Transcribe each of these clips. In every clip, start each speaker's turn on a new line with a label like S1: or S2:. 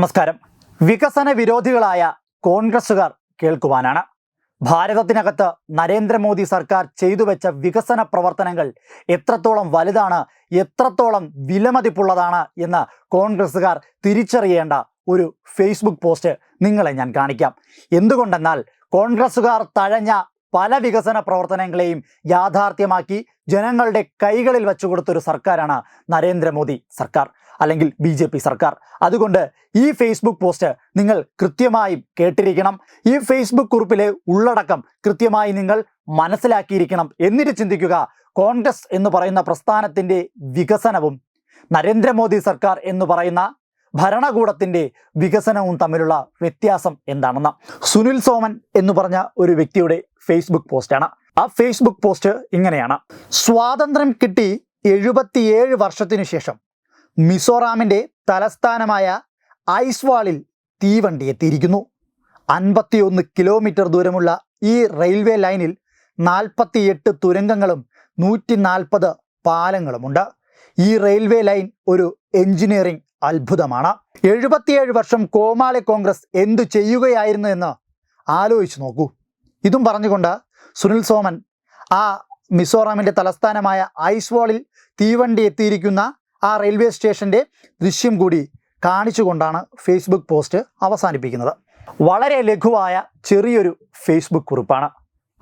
S1: നമസ്കാരം. വികസന വിരോധികളായ കോൺഗ്രസുകാർ കേൾക്കുവാനാണ്. ഭാരതത്തിനകത്ത് നരേന്ദ്രമോദി സർക്കാർ ചെയ്തു വെച്ച വികസന പ്രവർത്തനങ്ങൾ എത്രത്തോളം വലുതാണ് എത്രത്തോളം വിലമതിപ്പുള്ളതാണ് എന്ന് കോൺഗ്രസ്സുകാർ തിരിച്ചറിയേണ്ട ഒരു ഫേസ്ബുക്ക് പോസ്റ്റ് നിങ്ങളെ ഞാൻ കാണിക്കാം. എന്തുകൊണ്ടെന്നാൽ കോൺഗ്രസ്സുകാർ തഴഞ്ഞ പല വികസന പ്രവർത്തനങ്ങളെയും യാഥാർത്ഥ്യമാക്കി ജനങ്ങളുടെ കൈകളിൽ വെച്ചു കൊടുത്തൊരു സർക്കാരാണ് നരേന്ദ്രമോദി സർക്കാർ അല്ലെങ്കിൽ ബി ജെ പി സർക്കാർ. അതുകൊണ്ട് ഈ ഫേസ്ബുക്ക് പോസ്റ്റ് നിങ്ങൾ കൃത്യമായും കേട്ടിരിക്കണം. ഈ ഫേസ്ബുക്ക് കുറിപ്പിലെ ഉള്ളടക്കം കൃത്യമായി നിങ്ങൾ മനസ്സിലാക്കിയിരിക്കണം എന്നിട്ട് ചിന്തിക്കുക. കോൺഗ്രസ് എന്ന് പറയുന്ന പ്രസ്ഥാനത്തിന്റെ വികസനവും നരേന്ദ്രമോദി സർക്കാർ എന്ന് പറയുന്ന ഭരണകൂടത്തിന്റെ വികസനവും തമ്മിലുള്ള വ്യത്യാസം എന്താണെന്ന്? സുനിൽ സോമൻ എന്ന് പറഞ്ഞ ഒരു വ്യക്തിയുടെ ഫേസ്ബുക്ക് പോസ്റ്റാണ് ആ ഫേസ്ബുക്ക് പോസ്റ്റ് ഇങ്ങനെയാണ്. സ്വാതന്ത്ര്യം കിട്ടി എഴുപത്തിയേഴ് വർഷത്തിനു ശേഷം മിസോറാമിന്റെ തലസ്ഥാനമായ ഐസ്വാളിൽ തീവണ്ടി എത്തിയിരിക്കുന്നു. അൻപത്തിയൊന്ന് കിലോമീറ്റർ ദൂരമുള്ള ഈ റെയിൽവേ ലൈനിൽ നാൽപ്പത്തിയെട്ട് തുരങ്കങ്ങളും നൂറ്റി നാൽപ്പത് പാലങ്ങളുമുണ്ട്. ഈ റെയിൽവേ ലൈൻ ഒരു എഞ്ചിനീയറിംഗ് അത്ഭുതമാണ്. എഴുപത്തിയേഴ് വർഷം കോമാളി കോൺഗ്രസ് എന്തു ചെയ്യുകയായിരുന്നു എന്ന് ആലോചിച്ചു നോക്കൂ. ഇതും പറഞ്ഞുകൊണ്ട് സുനിൽ സോമൻ ആ മിസോറാമിന്റെ തലസ്ഥാനമായ ഐസ്വാളിൽ തീവണ്ടി എത്തിയിരിക്കുന്ന ആ റെയിൽവേ സ്റ്റേഷന്റെ ദൃശ്യം കൂടി കാണിച്ചുകൊണ്ടാണ് ഫേസ്ബുക്ക് പോസ്റ്റ് അവസാനിപ്പിക്കുന്നത്. വളരെ ലഘുവായ ചെറിയൊരു ഫേസ്ബുക്ക് കുറിപ്പാണ്.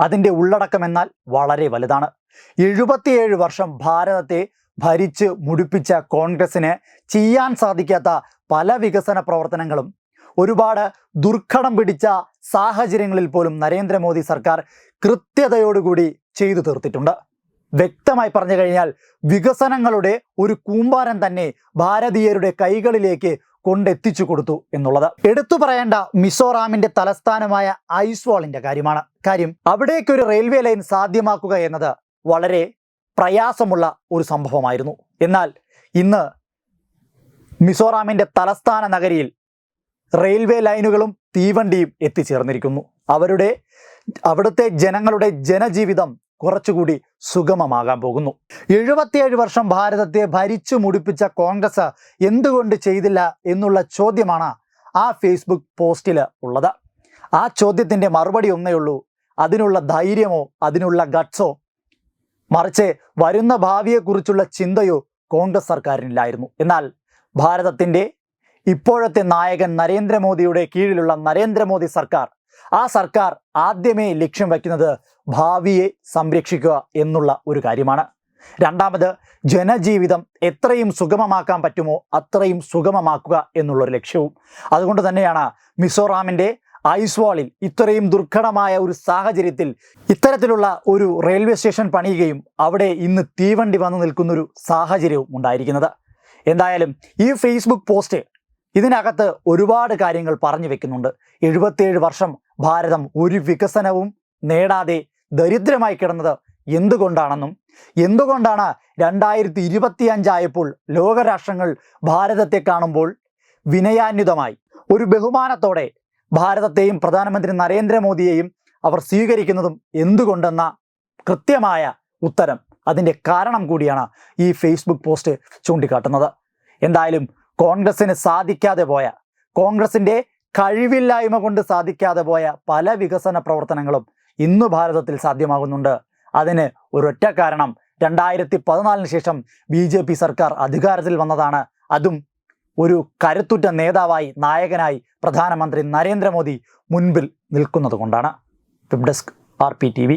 S1: അതിന്റെ ഉള്ളടക്കം എന്നാൽ വളരെ വലുതാണ്. എഴുപത്തിയേഴ് വർഷം ഭാരതത്തെ ഭരിച്ച് മുടിപ്പിച്ച കോൺഗ്രസ്സിന് ചെയ്യാൻ സാധിക്കാത്ത പല വികസന പ്രവർത്തനങ്ങളും ഒരുപാട് ദുർഘടം പിടിച്ച സാഹചര്യങ്ങളിൽ പോലും നരേന്ദ്രമോദി സർക്കാർ കൃത്യതയോടുകൂടി ചെയ്തു തീർത്തിട്ടുണ്ട്. വ്യക്തമായി പറഞ്ഞു കഴിഞ്ഞാൽ വികസനങ്ങളുടെ ഒരു കൂമ്പാരം തന്നെ ഭാരതീയരുടെ കൈകളിലേക്ക് കൊണ്ടെത്തിച്ചു കൊടുത്തു എന്നുള്ളത്. എടുത്തു പറയേണ്ട മിസോറാമിന്റെ തലസ്ഥാനമായ ഐസ്വാളിന്റെ കാര്യമാണ്. കാര്യം അവിടേക്ക് ഒരു റെയിൽവേ ലൈൻ സാധ്യമാക്കുക എന്നത് വളരെ പ്രയാസമുള്ള ഒരു സംഭവമായിരുന്നു. എന്നാൽ ഇന്ന് മിസോറാമിന്റെ തലസ്ഥാന നഗരിയിൽ റെയിൽവേ ലൈനുകളും തീവണ്ടിയും എത്തിച്ചേർന്നിരിക്കുന്നു. അവരുടെ അവിടുത്തെ ജനങ്ങളുടെ ജനജീവിതം കുറച്ചുകൂടി സുഗമമാകാൻ പോകുന്നു. എഴുപത്തിയേഴ് വർഷം ഭാരതത്തെ ഭരിച്ചു മുടിപ്പിച്ച കോൺഗ്രസ് എന്തുകൊണ്ട് ചെയ്തില്ല എന്നുള്ള ചോദ്യമാണ് ആ ഫേസ്ബുക്ക് പോസ്റ്റിൽ ഉള്ളത്. ആ ചോദ്യത്തിന്റെ മറുപടി ഒന്നേ ഉള്ളൂ. അതിനുള്ള ധൈര്യമോ അതിനുള്ള ഗട്ട്സോ മറിച്ച് വരുന്ന ഭാവിയെക്കുറിച്ചുള്ള ചിന്തയോ കോൺഗ്രസ് സർക്കാരിനില്ലായിരുന്നു. എന്നാൽ ഭാരതത്തിന്റെ ഇപ്പോഴത്തെ നായകൻ നരേന്ദ്രമോദിയുടെ കീഴിലുള്ള നരേന്ദ്രമോദി സർക്കാർ ആ സർക്കാർ ആദ്യമേ ലക്ഷ്യം വയ്ക്കുന്നത് ഭാവിയെ സംരക്ഷിക്കുക എന്നുള്ള ഒരു കാര്യമാണ്. രണ്ടാമത് ജനജീവിതം എത്രയും സുഗമമാക്കാൻ പറ്റുമോ അത്രയും സുഗമമാക്കുക എന്നുള്ളൊരു ലക്ഷ്യവും. അതുകൊണ്ട് തന്നെയാണ് മിസോറാമിന്റെ ഐസ്വാളിൽ ഇത്രയും ദുർഘടമായ ഒരു സാഹചര്യത്തിൽ ഇത്തരത്തിലുള്ള ഒരു റെയിൽവേ സ്റ്റേഷൻ പണിയുകയും അവിടെ ഇന്ന് തീവണ്ടി വന്നു നിൽക്കുന്നൊരു സാഹചര്യവും ഉണ്ടായിരിക്കുന്നത്. എന്തായാലും ഈ ഫേസ്ബുക്ക് പോസ്റ്റ് ഇതിനകത്ത് ഒരുപാട് കാര്യങ്ങൾ പറഞ്ഞു വെക്കുന്നുണ്ട്. എഴുപത്തിയേഴ് വർഷം ഭാരതം ഒരു വികസനവും നേടാതെ ദരിദ്രമായി കിടന്നത് എന്തുകൊണ്ടാണെന്നും എന്തുകൊണ്ടാണ് രണ്ടായിരത്തി ഇരുപത്തിയഞ്ചായപ്പോൾ ലോകരാഷ്ട്രങ്ങൾ ഭാരതത്തെ കാണുമ്പോൾ വിനയാന്യുതമായി ഒരു ബഹുമാനത്തോടെ ഭാരതത്തെയും പ്രധാനമന്ത്രി നരേന്ദ്രമോദിയെയും അവർ സ്വീകരിക്കുന്നതും എന്തുകൊണ്ടെന്ന കൃത്യമായ ഉത്തരം അതിന്റെ കാരണം കൂടിയാണ് ഈ ഫേസ്ബുക്ക് പോസ്റ്റ് ചൂണ്ടിക്കാട്ടുന്നത്. എന്തായാലും കോൺഗ്രസ്സിന് സാധിക്കാതെ പോയ കോൺഗ്രസിന്റെ കഴിവില്ലായ്മ കൊണ്ട് സാധിക്കാതെ പോയ പല വികസന പ്രവർത്തനങ്ങളും ഇന്ന് ഭാരതത്തിൽ സാധ്യമാകുന്നുണ്ട്. അതിന് ഒരൊറ്റ കാരണം രണ്ടായിരത്തി പതിനാലിന് ശേഷം ബി സർക്കാർ അധികാരത്തിൽ വന്നതാണ്. അതും ഒരു കരുത്തുറ്റ നേതാവായി നായകനായി പ്രധാനമന്ത്രി നരേന്ദ്രമോദി മുൻപിൽ നിൽക്കുന്നത് കൊണ്ടാണ് web desk R P T V